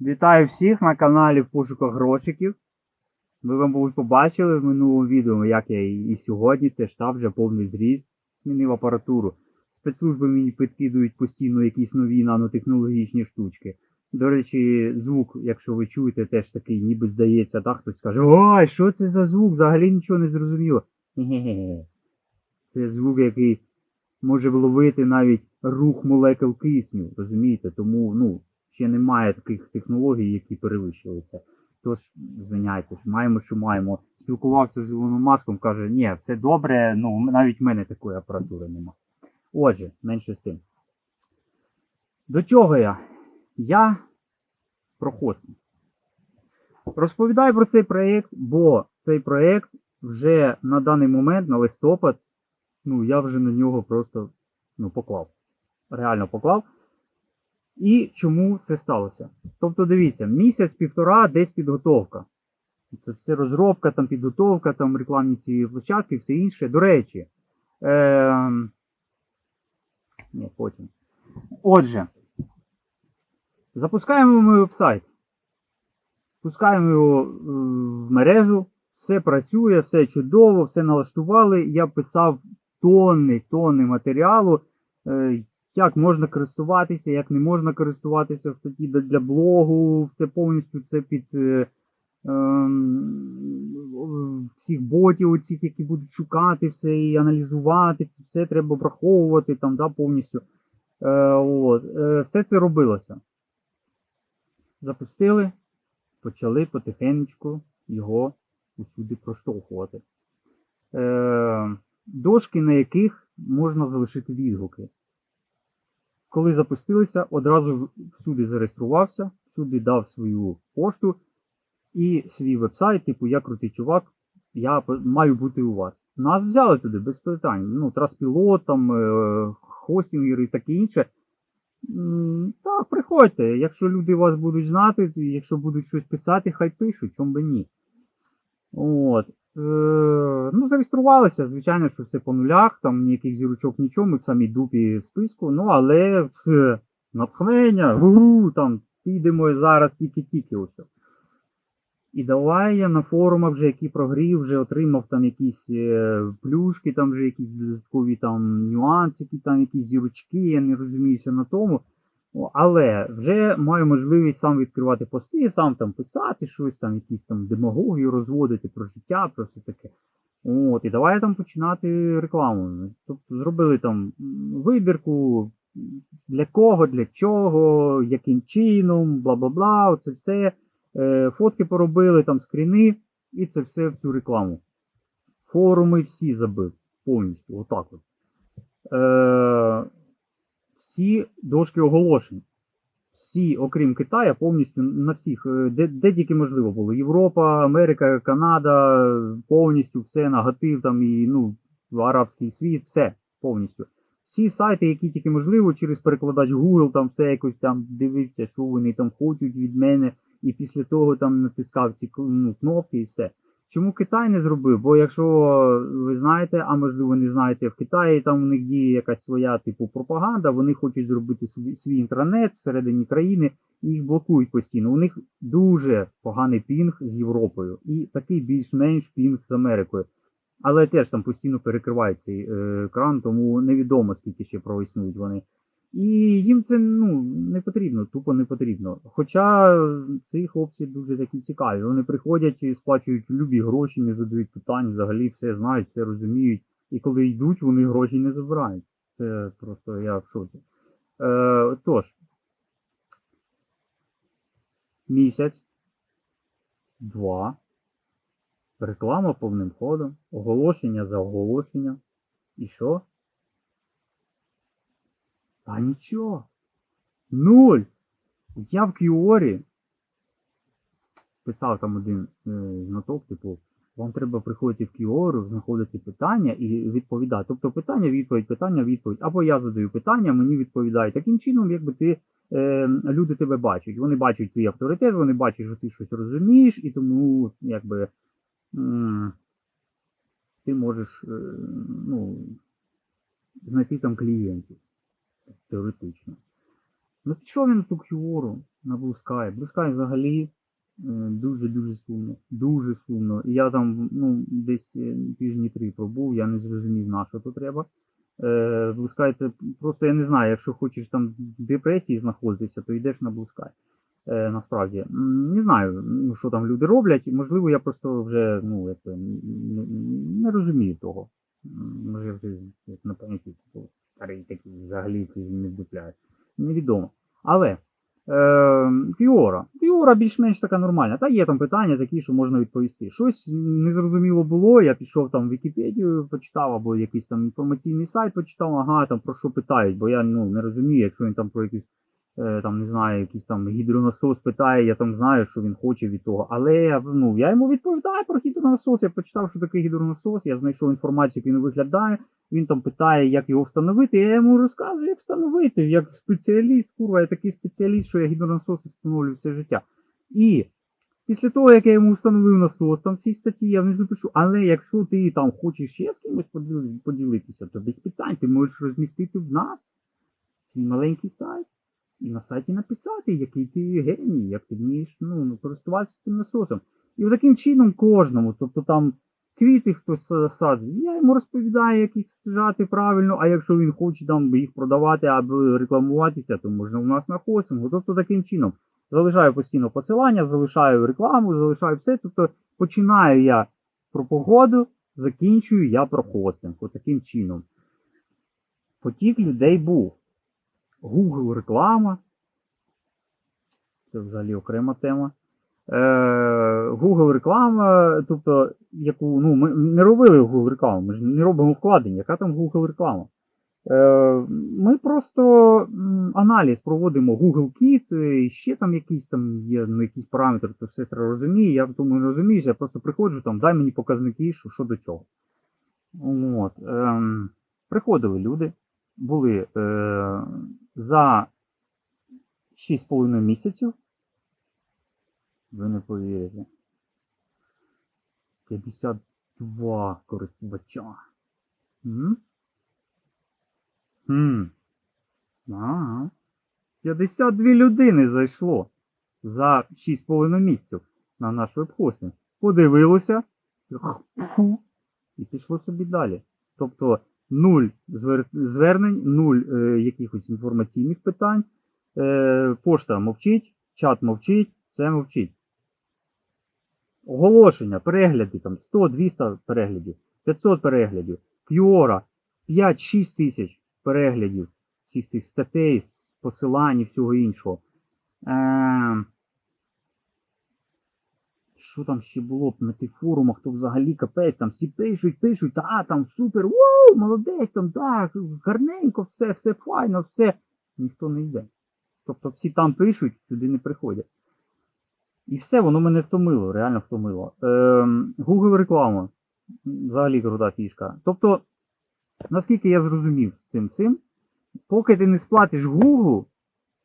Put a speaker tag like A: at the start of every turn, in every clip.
A: Вітаю всіх на каналі в пошуках грошиків. Ви, мабуть, побачили в минулому відео, як я і сьогодні теж став вже повний зріст, змінив апаратуру. Спецслужби мені підкидують постійно якісь нові нанотехнологічні штучки. До речі, звук, якщо ви чуєте, теж такий, ніби здається, так хтось каже, ой, що це за звук? Взагалі нічого не зрозуміло. Це звук, який може вловити навіть рух молекул кисню, розумієте? Тому, ну, ще немає таких технологій, які перевищили це. Тож, звиняйтесь, маємо, що маємо. Спілкувався з Ілоном Маском, каже, ні, все добре, ну навіть в мене такої апаратури нема. Отже, менше з тим. До чого я? Я про хостинг. Розповідаю про цей проєкт, бо цей проєкт вже на даний момент, на листопад, ну я вже на нього просто ну, поклав. Реально поклав. І чому це сталося? Тобто, дивіться, місяць-півтора десь підготовка. Це все розробка, там підготовка, там рекламні ці площадки, все інше. До речі. Е... Ні, потім. Отже, запускаємо ми веб-сайт. Пускаємо його е, в мережу, все працює, все чудово, все налаштували. Я писав тонни, тонни матеріалу. Е, як можна користуватися, як не можна користуватися статті для- блогу, все повністю це під е, ем, всіх ботів, оцих, які будуть шукати все і аналізувати, все треба враховувати там, да, повністю. Е, от. е, все це робилося. Запустили, почали потихенечку його усюди проштовхувати. Е, дошки, на яких можна залишити відгуки коли запустилися, одразу всюди зареєструвався, всюди дав свою пошту і свій веб-сайт, типу я крутий чувак, я маю бути у вас. Нас взяли туди без питань. Ну, траспілот, там, е, хостінгери і таке інше. Так, приходьте. Якщо люди вас будуть знати, якщо будуть щось писати, хай пишуть, чому би ні. От. Ну, зареєструвалися, звичайно, що все по нулях, там ніяких зірочок, нічого, ми в самій дупі в списку, ну, але е, натхнення, гу, там, підемо зараз тільки-тільки ось. І давай я на форумах вже які прогрів, вже отримав там якісь е, плюшки, там вже якісь додаткові там нюансики, там якісь зірочки, я не розуміюся на тому. Але вже маю можливість сам відкривати пости, сам там писати щось, там якісь там демагогію розводити про життя, про все таке. От, і давай там починати рекламу. Тобто зробили там вибірку, для кого, для чого, яким чином, бла бла бла, оце все. Е, фотки поробили, там скріни, і це все в цю рекламу. Форуми всі забив повністю, отак от. Е, всі дошки оголошень. Всі, окрім Китая, повністю на всіх, е, де, де тільки можливо було. Європа, Америка, Канада, повністю все негатив, там і ну, арабський світ, все повністю. Всі сайти, які тільки можливо, через перекладач Google, там все якось там дивився, що вони там хочуть від мене, і після того там натискав ці ну, кнопки і все. Чому Китай не зробив? Бо якщо ви знаєте, а можливо не знаєте, в Китаї там у них діє якась своя типу пропаганда, вони хочуть зробити свій, інтранет всередині країни і їх блокують постійно. У них дуже поганий пінг з Європою і такий більш-менш пінг з Америкою. Але теж там постійно перекривають цей е, екран, тому невідомо скільки ще проіснують вони. І їм це ну, не потрібно, тупо не потрібно. Хоча ці хлопці дуже такі цікаві. Вони приходять і сплачують любі гроші, не задають питань, взагалі все знають, все розуміють. І коли йдуть, вони гроші не забирають. Це просто я в шоці. Е, тож, місяць, два, реклама повним ходом, оголошення за оголошення. І що? Та нічого. Нуль. Я в Кіорі писав там один е, знаток, типу, вам треба приходити в Кіору, знаходити питання і відповідати. Тобто питання, відповідь, питання, відповідь. Або я задаю питання, мені відповідають. Таким чином, якби ти е, люди тебе бачать. Вони бачать твій авторитет, вони бачать, що ти щось розумієш, і тому якби ти можеш е, ну, знайти там клієнтів теоретично. Ну пішов він на ту кюору на. Blue Sky взагалі е, дуже-дуже сумно. Дуже сумно. І я там ну, десь е, тижні три пробув, я не зрозумів, на що то треба. Е, Blue Sky це просто я не знаю, якщо хочеш там в депресії знаходитися, то йдеш на Sky. Е, насправді. Не знаю, ну, що там люди роблять. Можливо, я просто вже ну, як, не розумію того. Може, я вже на пам'яті типу, старий такий взагалі не вдупляє. Невідомо. Але Фіора. Фіора більш-менш така нормальна. Та є там питання такі, що можна відповісти. Щось незрозуміло було. Я пішов там в Вікіпедію, почитав, або якийсь там інформаційний сайт почитав, ага, там про що питають, бо я ну, не розумію, якщо він там про якийсь е, там, не знаю, якийсь там гідронасос питає, я там знаю, що він хоче від того. Але ну, я йому відповідаю про гідронасос. Я почитав, що таке гідронасос, я знайшов інформацію, як він виглядає. Він там питає, як його встановити. Я йому розказую, як встановити. Як спеціаліст, курва, я такий спеціаліст, що я гідронасоси встановлюю все життя. І після того, як я йому встановив насос, там цій статті я внизу пишу, але якщо ти там хочеш ще з кимось поділитися, то без питань ти можеш розмістити в нас свій маленький сайт на сайті написати, який ти геній, як ти вмієш ну, користуватися цим насосом. І таким чином кожному, тобто там квіти хтось са- садить, я йому розповідаю, як їх саджати правильно, а якщо він хоче там їх продавати або рекламуватися, то можна у нас на хостингу. Тобто таким чином залишаю постійно посилання, залишаю рекламу, залишаю все. Тобто починаю я про погоду, закінчую я про хостинг. Отаким чином. Потік людей був. Google реклама. Це взагалі окрема тема. Е, Google реклама, тобто, яку ну, ми не робили Google рекламу, ми ж не робимо вкладення. Яка там Google реклама? Е, ми просто аналіз проводимо Google Kit, і ще там якісь там є ну, якісь параметри, то все треба розуміє. Я в тому не розуміюся, я просто приходжу там, дай мені показники, що, що до чого. От, ем, приходили люди, були е, за 6,5 місяців. Ви не повірите. 52 користувача. М? Хм. Ага. 52 людини зайшло за 6,5 місяців на наш веб-хостинг. Подивилося. І пішло собі далі. Тобто нуль звернень, нуль е, якихось інформаційних питань. Е, пошта мовчить, чат мовчить, все мовчить. Оголошення, перегляди, там 100-200 переглядів, 500 переглядів, Кьора 5-6 тисяч переглядів всіх цих статей, посилань і всього іншого. Е, що там ще було б на тих форумах, то взагалі капець, там всі пишуть, пишуть, та там супер, вау, молодець, там так, гарненько, все, все файно, все. Ніхто не йде. Тобто всі там пишуть, сюди не приходять. І все, воно мене втомило, реально втомило. Ем, Google реклама. Взагалі крута фішка. Тобто, наскільки я зрозумів цим цим, поки ти не сплатиш Google,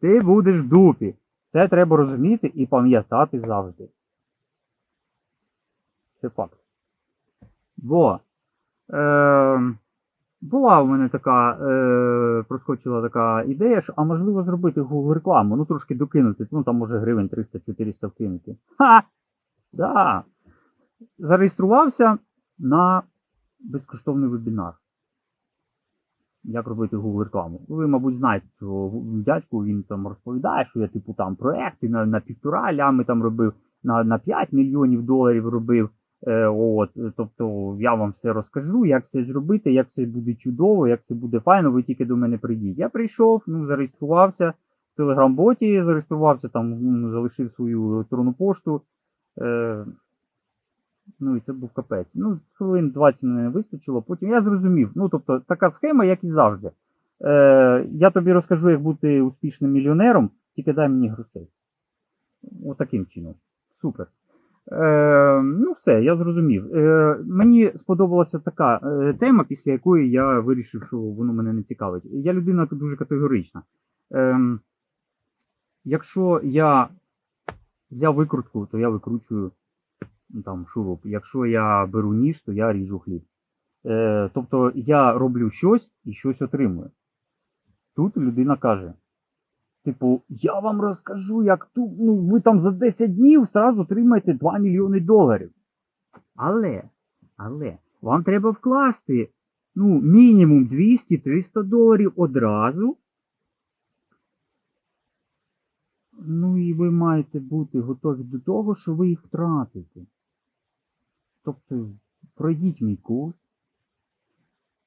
A: ти будеш в дупі. Це треба розуміти і пам'ятати завжди. Це факт. Бо е, була у мене така, е, проскочила така ідея, що а можливо зробити Google рекламу, ну трошки докинути, ну там може гривень 300-400 вкинути. Ха! Да. Зареєструвався на безкоштовний вебінар. Як робити Google рекламу? Ви, мабуть, знаєте цього дядьку, він там розповідає, що я типу там проекти на, на півтора лями там робив, на, на 5 мільйонів доларів робив. Е, от, тобто я вам все розкажу, як це зробити, як це буде чудово, як це буде файно, ви тільки до мене прийдіть. Я прийшов, ну, зареєструвався в телеграм-боті, зареєструвався, там ну, залишив свою електронну пошту. Е, ну і це був капець. Ну, хвилин 20 мене не вистачило, потім я зрозумів. Ну, тобто, така схема, як і завжди. Е, я тобі розкажу, як бути успішним мільйонером, тільки дай мені грошей. Отаким чином. Супер. Е, ну, все, я зрозумів. Е, мені сподобалася така е, тема, після якої я вирішив, що воно мене не цікавить. Я людина дуже категорична. Е, якщо я взяв викрутку, то я викручую ну, там, шуруп. Якщо я беру ніж, то я ріжу хліб. Е, тобто я роблю щось і щось отримую. Тут людина каже: Типу, я вам розкажу, як тут, ну, ви там за 10 днів зразу отримаєте 2 мільйони доларів. Але, але, вам треба вкласти, ну, мінімум 200-300 доларів одразу. Ну і ви маєте бути готові до того, що ви їх втратите. Тобто, пройдіть мій курс,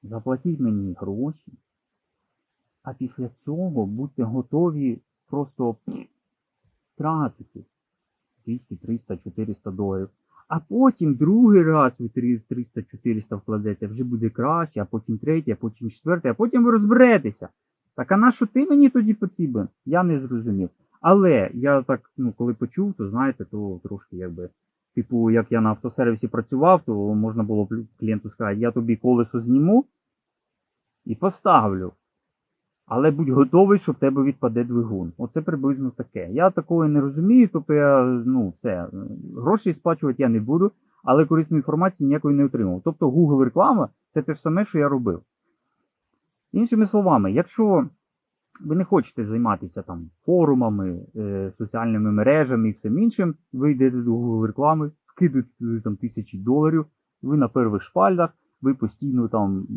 A: заплатіть мені гроші, а після цього будьте готові просто втратити 200, 300, 400 доларів. А потім другий раз ви 300-400 вкладете, вже буде краще, а потім третій, а потім четвертий, а потім ви розберетеся. Так а на що ти мені тоді потрібен? Я не зрозумів. Але я так, ну, коли почув, то знаєте, то трошки якби. Типу, як я на автосервісі працював, то можна було клієнту сказати, я тобі колесо зніму і поставлю. Але будь готовий, що в тебе відпаде двигун. Оце приблизно таке. Я такого не розумію, тобто я, ну, все, гроші сплачувати я не буду, але корисної інформації ніякої не отримав. Тобто Google реклама це те ж саме, що я робив. Іншими словами, якщо ви не хочете займатися там форумами, е, соціальними мережами і всім іншим, ви йдете до Google реклами, вкидуєте там тисячі доларів, ви на перших шпальдах, ви постійно там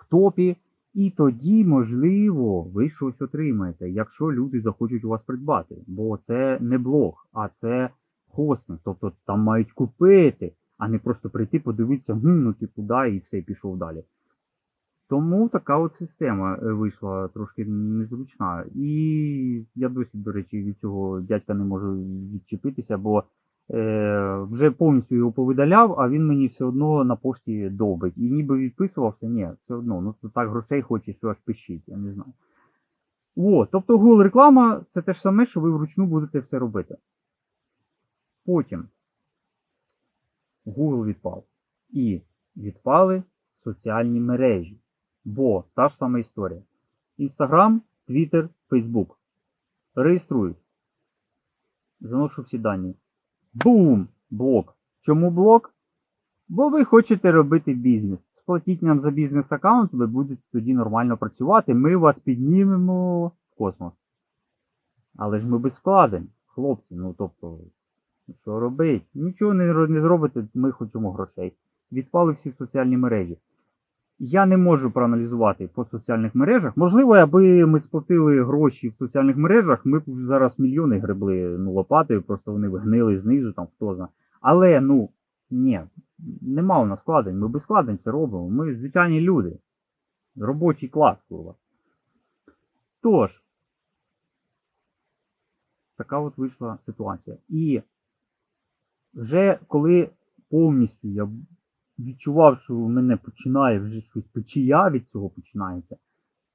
A: в топі, і тоді, можливо, ви щось отримаєте, якщо люди захочуть у вас придбати. Бо це не блог, а це хостинг. Тобто там мають купити, а не просто прийти, подивитися, гм, ну ти туди і все, і пішов далі. Тому така от система е, вийшла трошки незручна. І я досі, до речі, від цього дядька не можу відчепитися, бо вже повністю його повидаляв, а він мені все одно на пошті довбить. І ніби відписувався, ні, все одно, ну то так грошей хоче, що аж пишіть, я не знаю. О, тобто Google реклама це те ж саме, що ви вручну будете все робити. Потім Google відпав. І відпали соціальні мережі. Бо та ж сама історія. Інстаграм, Твіттер, Фейсбук. Реєструють. Заношу всі дані. Бум! Блок. Чому блок? Бо ви хочете робити бізнес. Сплатіть нам за бізнес-аккаунт, ви будете тоді нормально працювати. Ми вас піднімемо в космос. Але ж ми без вкладень, хлопці. Ну тобто, що робить? Нічого не, не зробите, ми хочемо грошей. Відпали всі соціальні мережі. Я не можу проаналізувати по соціальних мережах. Можливо, аби ми сплатили гроші в соціальних мережах, ми б зараз мільйони гребли ну, лопатою, просто вони б гнили знизу, там хто знає. Але ну ні, нема у нас складень. Ми без складень це робимо. Ми звичайні люди. Робочий клас, курва. Тож, така от вийшла ситуація. І вже коли повністю я відчував, що в мене починає вже щось печія від цього починається,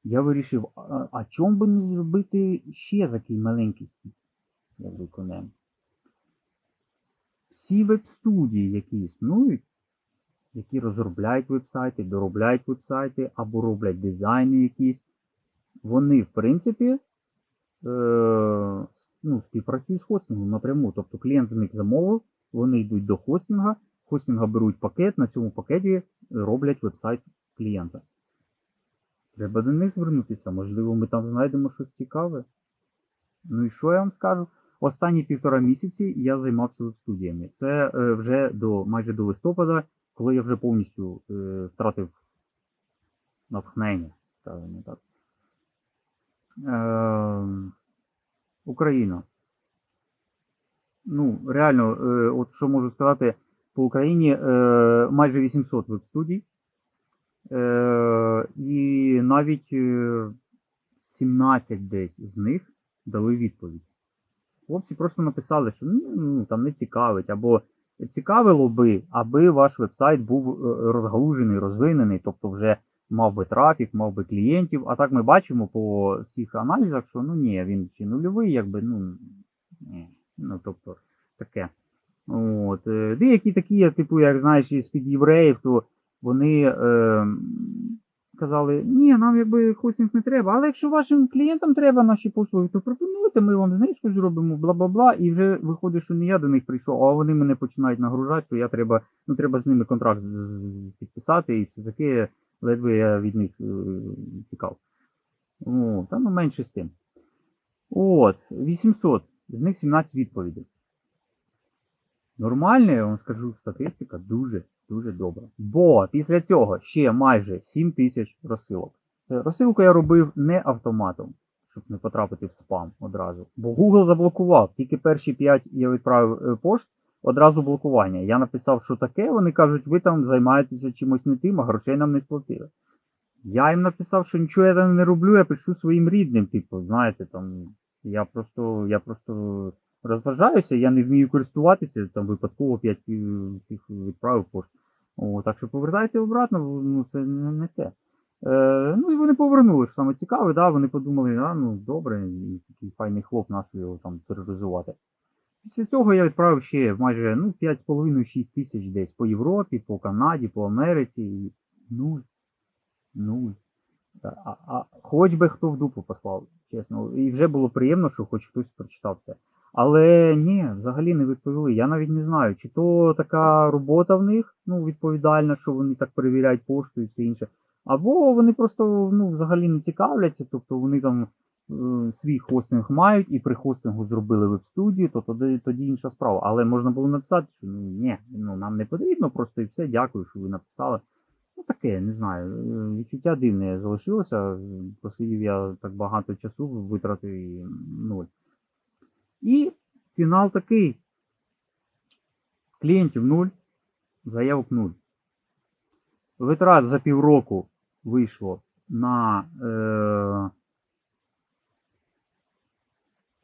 A: я вирішив, а, а чому би не зробити ще такий маленький як виконаємо. Всі веб-студії, які існують, які розробляють веб-сайти, доробляють веб-сайти або роблять дизайни якісь, вони, в принципі, е, ну, співпрацюють з хостингом напряму. Тобто клієнт з них замовив, вони йдуть до хостинга, хостинга беруть пакет, на цьому пакеті роблять веб-сайт клієнта. Треба до них звернутися, можливо, ми там знайдемо щось цікаве. Ну і що я вам скажу? Останні півтора місяці я займався веб-студіями. Це е, вже до майже до листопада, коли я вже повністю е, втратив натхнення, скажімо так. Е, Україна. Ну, реально, е, от що можу сказати, по Україні е, майже 800 веб-студій. Е, і навіть е, 17 десь з них дали відповідь. Хлопці просто написали, що ну, ну, там не цікавить, або цікавило би, аби ваш веб-сайт був е, розгалужений, розвинений, тобто вже мав би трафік, мав би клієнтів. А так ми бачимо по всіх аналізах, що ну ні, він чи нульовий, якби, ну, ні. ну тобто таке. От. е, Деякі такі, типу, як знаєш, з-під євреїв, то вони е, казали, ні, нам якби хостинг не треба, але якщо вашим клієнтам треба наші послуги, то пропонуйте, ми вам знижку зробимо, бла-бла-бла, і вже виходить, що не я до них прийшов, а вони мене починають нагружати, що я треба, ну, треба з ними контракт підписати, і все таке, ледве я від них е, тікав. О, ну менше з тим. От, 800. З них 17 відповідей. Нормальна, я вам скажу, статистика дуже, дуже добра. Бо після цього ще майже 7 тисяч розсилок. Е, Розсилку я робив не автоматом, щоб не потрапити в спам одразу. Бо Google заблокував. Тільки перші 5 я відправив е, пошт, одразу блокування. Я написав, що таке, вони кажуть, ви там займаєтеся чимось не тим, а грошей нам не сплатили. Я їм написав, що нічого я там не роблю, я пишу своїм рідним, типу, знаєте, там, я просто, я просто розважаюся, я не вмію користуватися, там випадково 5 цих відправив пошт. О, так що повертайте обратно, ну це не, те. Е, ну і вони повернули, що саме цікаве, да, вони подумали, а ну добре, і такий файний хлоп наш його там тероризувати. Після цього я відправив ще майже ну, 5,5-6 тисяч десь по Європі, по Канаді, по Америці. І нуль. Нуль. А, а хоч би хто в дупу послав, чесно. І вже було приємно, що хоч хтось прочитав це. Але ні, взагалі не відповіли. Я навіть не знаю, чи то така робота в них, ну, відповідальна, що вони так перевіряють пошту і все інше. Або вони просто ну, взагалі не цікавляться, тобто вони там е, свій хостинг мають і при хостингу зробили веб-студію, то тоді, тоді інша справа. Але можна було написати, що ну, ні, ну, нам не потрібно, просто і все, дякую, що ви написали. Ну таке, не знаю. е, Відчуття дивне залишилося. Посидів я так багато часу, витратив і нуль. І фінал такий. Клієнтів нуль, заявок нуль. Витрат за півроку вийшло на. Е,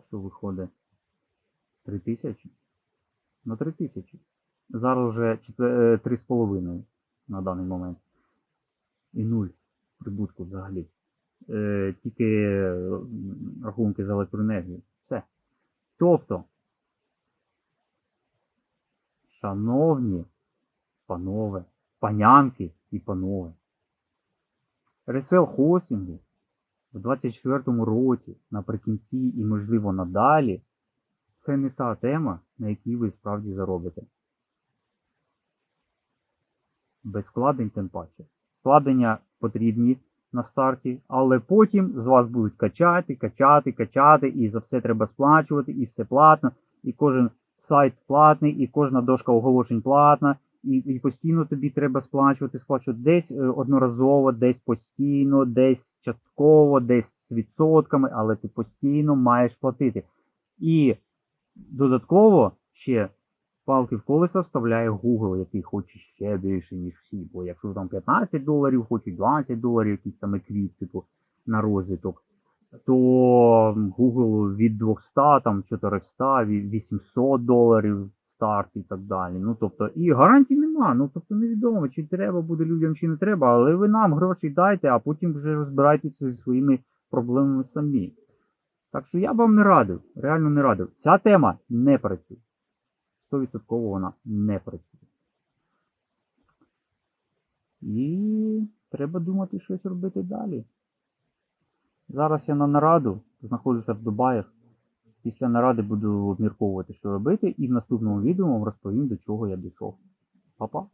A: що виходить? 3 тисячі? На 3 тисячі. Зараз вже 3,5 на даний момент. І нуль прибутку взагалі. Е, тільки е, рахунки за електроенергію. Тобто, шановні панове, панянки і панове, ресел хостингу в 24-му році, наприкінці і, можливо, надалі, це не та тема, на якій ви справді заробите. Без вкладень тим паче. Вкладення потрібні на старті, але потім з вас будуть качати, качати, качати, і за все треба сплачувати, і все платно, і кожен сайт платний, і кожна дошка оголошень платна, і, і постійно тобі треба сплачувати, сплачувати десь е, одноразово, десь постійно, десь частково, десь з відсотками, але ти постійно маєш платити. І додатково ще палки в колеса вставляє Google, який хоче ще більше, ніж всі. Бо якщо там 15 доларів, хочуть 20 доларів, якийсь там еквіт, типу, на розвиток, то Google від 200, там 400, 800 доларів старт і так далі. Ну, тобто, і гарантій нема. Ну, тобто невідомо, чи треба буде людям, чи не треба, але ви нам гроші дайте, а потім вже розбирайтеся зі своїми проблемами самі. Так що я вам не радив, реально не радив. Ця тема не працює. 100% вона не працює. І треба думати щось робити далі. Зараз я на нараду, знаходжуся в Дубаях. Після наради буду обмірковувати, що робити, і в наступному відео вам розповім, до чого я дійшов. Па-па!